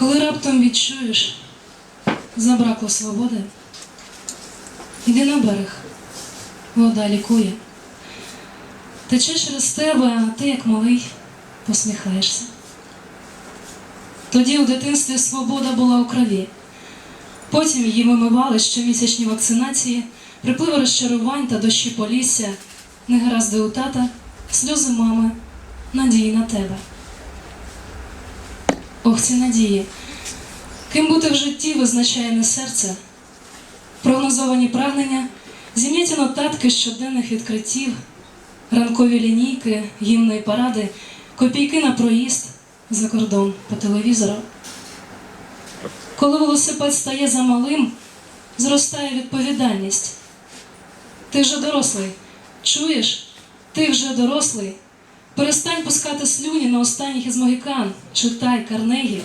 Коли раптом відчуєш, забракло свободи, йди на берег, вода лікує. Тече через тебе, а ти, як малий, посміхаєшся. Тоді у дитинстві свобода була у крові. Потім її вимивали щомісячні вакцинації, припливи розчарувань та дощі полісся, негаразди у тата, сльози мами, надії на тебе. Ох, ці надії. Ким бути в житті визначає не серце, прогнозовані прагнення, зім'яті нотатки щоденних відкриттів, ранкові лінійки, гімни і паради, копійки на проїзд за кордон по телевізору. Коли велосипед стає замалим, зростає відповідальність. Ти вже дорослий. Чуєш? Ти вже дорослий. Перестань пускати слюні на останніх із могікан. Читай Карнегі.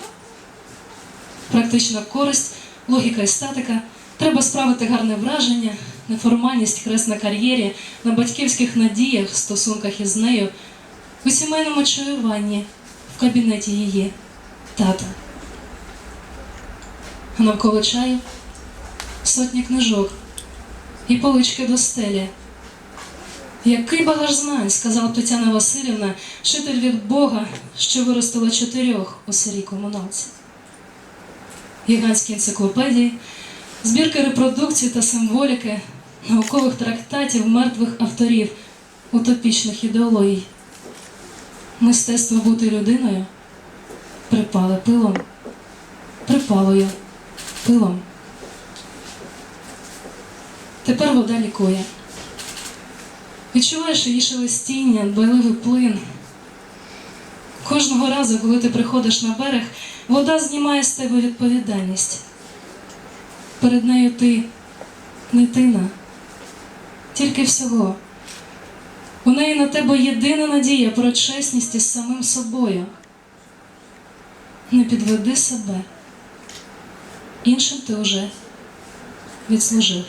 Практична користь, логіка і статика. Треба справити гарне враження, неформальність хрест на кар'єрі, на батьківських надіях, стосунках із нею, у сімейному чаюванні, в кабінеті її тата. А навколо чаю сотні книжок і полички до стелі. Який багаж знань, сказала Тетяна Васильівна, вчитель від Бога, що виростила чотирьох у сирій комуналці. Гігантські енциклопедії, збірки репродукцій та символіки, наукових трактатів мертвих авторів, утопічних ідеологій. Мистецтво бути людиною припали пилом, припалою пилом. Тепер вода лікує. Відчуваєш її шелестіння, дбайливий плин. Кожного разу, коли ти приходиш на берег, вода знімає з тебе відповідальність. Перед нею ти не тина, тільки всього. У неї на тебе єдина надія про чесність із самим собою. Не підведи себе. Іншим ти вже відслужив.